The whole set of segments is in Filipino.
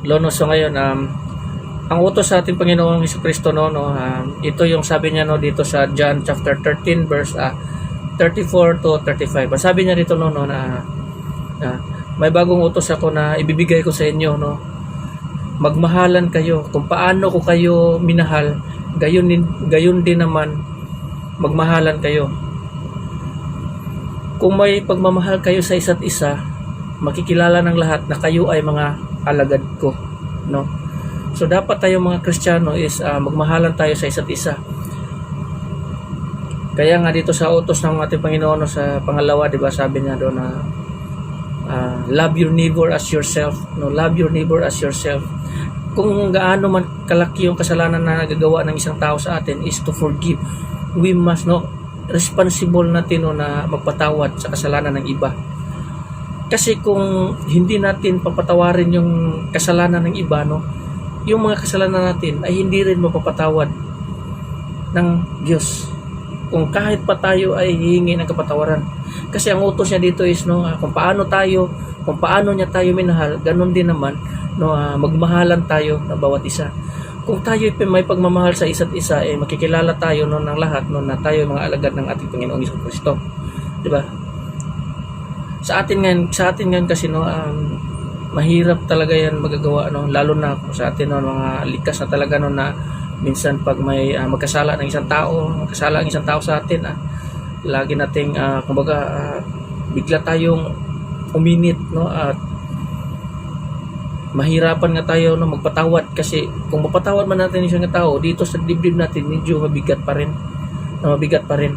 Lono, so ngayon, um, ang utos sa ating Panginoong Kristo, no, no, um, ito yung sabi niya no, dito sa John chapter 13, verse ah, 34 to 35. Ang Sabi niya dito, no, no, na, na may bagong utos ako na ibibigay ko sa inyo, no, magmahalan kayo. Kung paano ko kayo minahal, gayon din, gayon din naman, magmahalan kayo. Kung may pagmamahal kayo sa isa't isa, makikilala ng lahat na kayo ay mga alagad ko, no? So dapat tayo mga Kristiyano is ah, magmahalan tayo sa isa't isa. Kaya nga dito sa utos ng ating Panginoon no, sa pangalawa, 'di ba, sabi niya doon na ah, love your neighbor as yourself, no? Love your neighbor as yourself. Kung gaano man kalaki yung kasalanan na nagagawa ng isang tao sa atin is to forgive. We must no responsible natin no, na magpatawad sa kasalanan ng iba. Kasi kung hindi natin papatawarin yung kasalanan ng iba, no, yung mga kasalanan natin ay hindi rin mapapatawad ng Diyos. Kung kahit pa tayo ay hihingi ng kapatawaran. Kasi ang utos niya dito is no, ah, kung paano tayo, kung paano niya tayo minahal, ganun din naman no, ah, magmahalan tayo ng bawat isa. Kung tayo ay may pagmamahal sa isa't isa, eh makikilala tayo no, ng lahat no, na tayo ay mga alagad ng ating Panginoong Hesus Kristo. 'Di ba? Sa atin ngayon, sa atin ngayon kasi no, um, mahirap talaga yan magagawa no. Lalo na kung sa atin no mga likas na talaga no na minsan pag may ah, magkasala ng isang tao magkasala ang isang tao sa atin ah, lagi nating ah, kumbaga ah, bigla tayong uminit no at mahirapan nga tayo no magpatawad kasi kung mapatawad man natin isang tao dito sa dibdib natin medyo mabigat pa rin no, mabigat pa rin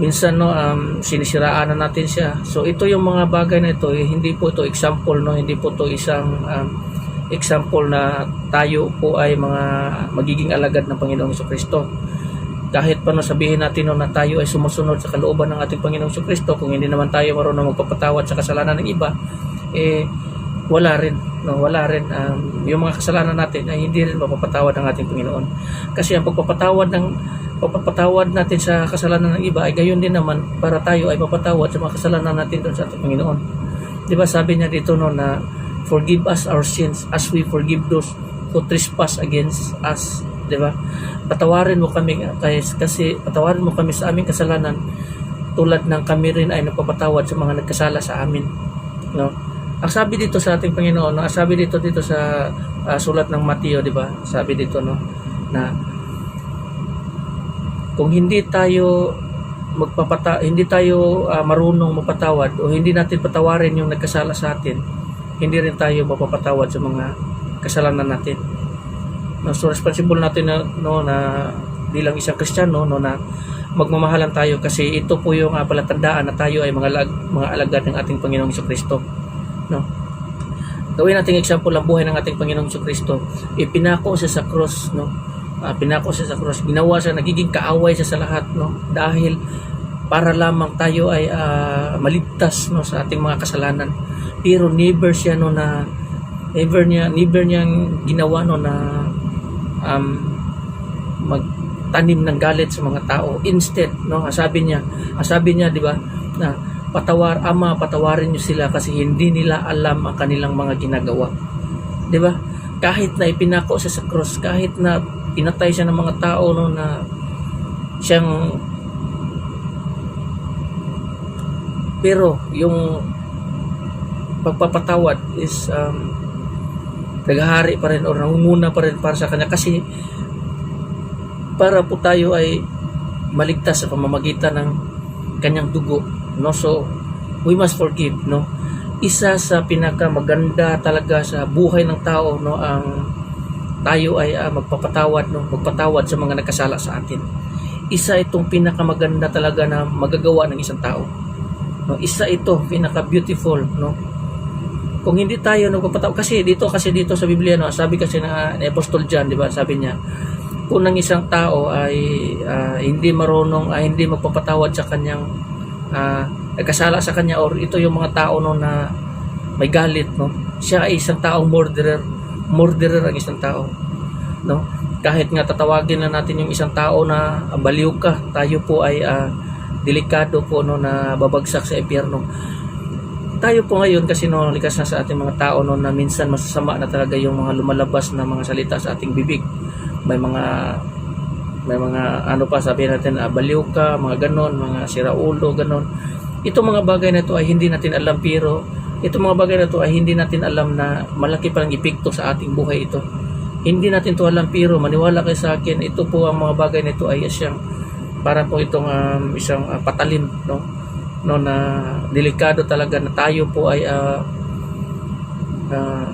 minsan no um, sinisiraan na natin siya. So ito yung mga bagay na ito eh, hindi po ito example no hindi po ito isang um, example na tayo po ay mga magiging alagad ng Panginoong Kristo kahit pa no sabihin natin no, na tayo ay sumusunod sa kalooban ng ating Panginoong Kristo kung hindi naman tayo marunong magpapatawad sa kasalanan ng iba eh wala rin no wala rin um, yung mga kasalanan natin ay hindi rin mapapatawad ng ating Panginoon kasi ang pagpapatawad ng pagpapatawad natin sa kasalanan ng iba ay gayon din naman para tayo ay mapatawad sa mga kasalanan natin doon sa ating Panginoon. 'Di ba sabi niya dito no na forgive us our sins as we forgive those who trespass against us, 'di ba? Patawarin mo kami guys kasi patawarin mo kami sa aming kasalanan tulad ng kami rin ay nagpapatawad sa mga nagkasala sa amin. No? Ang sabi dito sa ating Panginoon, no, ang sabi dito dito sa ah, sulat ng Mateo, 'di ba? Sabi dito no? Na kung hindi tayo magpapata hindi tayo ah, marunong mapatawad o hindi natin patawarin yung nagkasala sa atin hindi rin tayo mapapatawad sa mga kasalanan natin. No, so responsible natin na, no, na bilang isang Kristiyano no, na magmamahalan tayo kasi ito po yung uh, palatandaan na tayo ay mga, mga alagad ng ating Panginoong Kristo no? gawin nating example ang buhay ng ating Panginoong Kristo ipinako siya sa cross no? uh, pinako siya sa cross. Ginawa siya nagiging kaaway siya sa lahat no? Dahil para lamang tayo ay ah, maligtas no sa ating mga kasalanan. Pero never siya no na never niya never niyang ginawa no na um, magtanim ng galit sa mga tao. Instead no sabi niya sabi niya di ba na patawar ama patawarin niyo sila kasi hindi nila alam ang kanilang mga ginagawa. Di ba? Kahit na ipinako siya sa cross kahit na pinatay siya ng mga tao no na siyang pero yung pagpapatawad is um, naghahari pa rin o nangunguna pa rin para sa kanya kasi para po tayo ay maligtas sa pamamagitan ng kanyang dugo no? So we must forgive no? Isa sa pinakamaganda talaga sa buhay ng tao no ang tayo ay ah, magpapatawad no? Magpatawad sa mga nagkasala sa atin. Isa itong pinakamaganda talaga na magagawa ng isang tao no? Isa ito pinaka beautiful no? Kung hindi tayo nagpapatawad kasi dito kasi dito sa Biblia no? Sabi kasi na ni Apostol John di ba? Sabi niya kung ang isang tao ay ah, hindi marunong ay hindi magpapatawad sa kanyang ah, nagkasala sa kanya or ito yung mga tao no na may galit no? Siya ay isang taong murderer murderer ang isang tao no? Kahit nga tatawagin na natin yung isang tao na ah, baliw ka tayo po ay ah, delikado po no na babagsak sa impyerno. Tayo po ngayon kasi no, likas na sa ating mga tao no, na minsan masasama na talaga yung mga lumalabas na mga salita sa ating bibig. May mga may mga ano pa sabihin natin ah, baliw ka, mga ganon, mga siraulo, ganon. Ito mga bagay na ito ay hindi natin alam pero ito mga bagay na ito ay hindi natin alam na malaki palang epekto sa ating buhay ito. Hindi natin to alam pero maniwala kayo sa akin, ito po ang mga bagay na ito ay siyang para po itong um, isang ah, patalim no no na delikado talaga na tayo po ay ah, ah,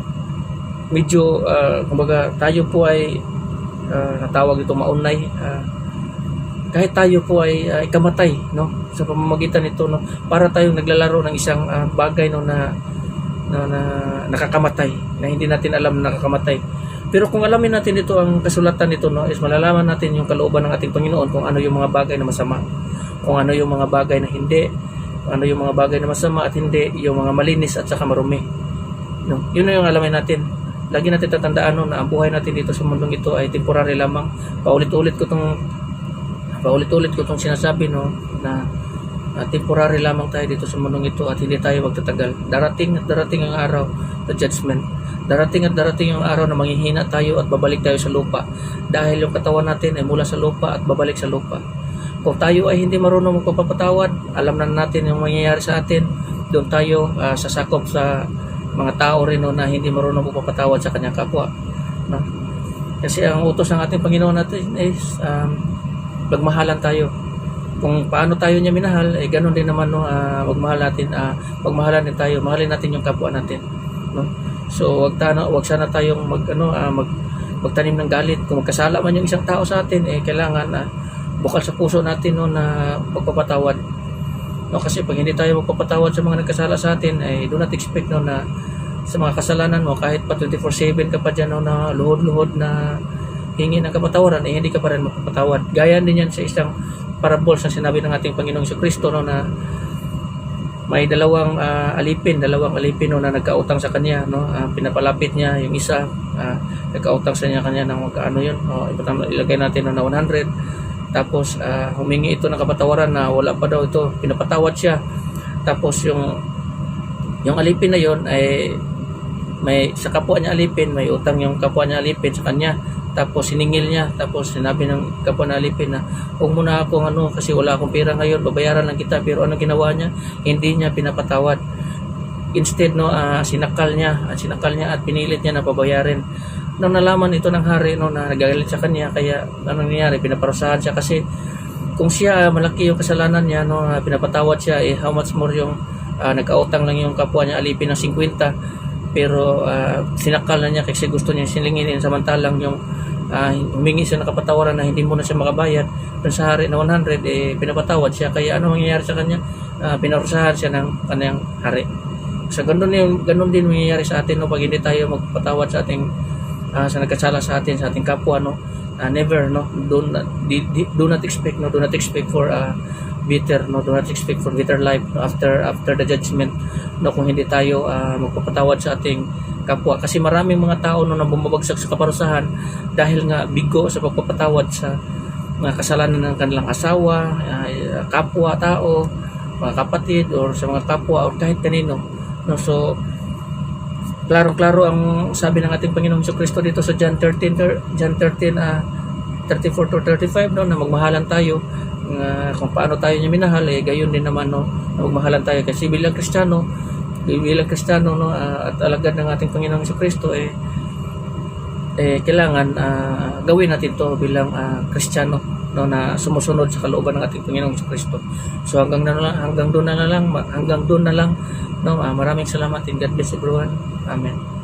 medyo ah, kumbaga tayo po ay ah, natawag ito maunay ah, kahit tayo po ay ah, ikamatay no sa pamamagitan nito no para tayong naglalaro ng isang ah, bagay no na na, na nakakamatay na hindi natin alam na nakakamatay. Pero kung alamin natin ito ang kasulatan nito no is malalaman natin yung kalooban ng ating Panginoon kung ano yung mga bagay na masama kung ano yung mga bagay na hindi ano yung mga bagay na masama at hindi yung mga malinis at saka marumi no. Yun na yung alamin natin lagi natin tatandaan no, na ang buhay natin dito sa mundong ito ay temporary lamang. Paulit-ulit ko tong paulit-ulit ko tong sinasabi no na uh, temporary lamang tayo dito sa mundong ito at hindi tayo magtatagal. Darating at darating ang araw the judgment. Darating at darating yung araw na manghihina tayo at babalik tayo sa lupa. Dahil yung katawan natin ay mula sa lupa at babalik sa lupa. Kung tayo ay hindi marunong magpapatawad alam na natin yung mangyayari sa atin. Doon tayo uh, sasakop sa mga tao rin no, na hindi marunong magpapatawad sa kanyang kapwa no? kasi ang utos ng ating Panginoon natin is um, magmahalan tayo. Kung paano tayo niya minahal eh ganun din naman no uh, magmahal natin uh, magmahalan din tayo. Mahalin natin yung kapwa natin no? So wag tana wag sana tayong mag ano uh, mag magtanim ng galit. Kung magkasala man yung isang tao sa atin eh kailangan uh, bukal sa puso natin no na magpapatawad no kasi pag hindi tayo magpapatawad sa mga nagkasala sa atin ay do not expect no na sa mga kasalanan mo kahit pa 24/7 ka pa diyan no, na luhod-luhod na hingi ng kapatawaran eh hindi ka pa rin magpapatawad gaya din yan sa isang parables na sinabi ng ating Panginoong Kristo no na may dalawang ah, alipin, dalawang alipin no, na nagkautang sa kanya, no. Ah, pinapalapit niya yung isa, ah, nagkautang sa niya kanya ng magkaano yun, ipa- ilagay natin no, na 100. Tapos ah, humingi ito ng kapatawaran na wala pa daw ito, pinapatawad siya. Tapos yung yung alipin na yon ay may sa kapwa niya alipin, may utang yung kapwa niya alipin sa kanya. Tapos siningil niya, tapos sinabi ng kapwa na alipin na huwag mo na akong ano kasi wala akong pera ngayon, babayaran lang kita. Pero ano ginawa niya? Hindi niya pinapatawad. Instead no, ah, sinakal niya, at sinakal niya at pinilit niya na pabayarin. Nung nalaman ito ng hari no na nagagalit sa kanya, kaya ano nangyari, pinaparusahan siya kasi kung siya malaki yung kasalanan niya no, ah, pinapatawad siya eh how much more yung ah, nagkautang lang yung kapwa niya alipin ng 50 pero ah, sinakal na niya kasi gusto niya silinginin samantalang yung ah, humingi siya ng na hindi mo na siya makabayad. Dun sa hari na 100 eh pinapatawad siya. Kaya ano mangyayari sa kanya? Ah, pinarusahan siya ng kanyang hari. Sa ganun yung ganun din mangyayari sa atin no pag hindi tayo magpatawad sa ating ah, sa nagkasala sa atin sa ating kapwa no? Ah, never no? Do not do not expect no? Do not expect for a bitter no? Do not expect for bitter life no, after after the judgment no? Kung hindi tayo ah, magpapatawad sa ating kapwa. Kasi maraming mga tao no na bumabagsak sa kaparusahan dahil nga bigo sa pagpapatawad sa mga kasalanan ng kanilang asawa, ah, kapwa tao, mga kapatid or sa mga kapwa or kahit kanino no? So klaro-klaro ang sabi ng ating Panginoong Kristo dito sa John 13 ter- John 13 ah 34 to 35 no na magmahalan tayo nga kung paano tayo niya minahal eh gayon din naman no na magmahalan tayo. Kasi bilang Kristiyano bilang Kristiyano no ah, at alagad ng ating Panginoong Kristo eh eh kailangan ah, gawin natin to bilang Kristiyano no na sumusunod sa kalooban ng ating Panginoong Kristo. So hanggang na lang hanggang doon na lang hanggang doon na lang no ah, maraming salamat and God bless everyone. Amen.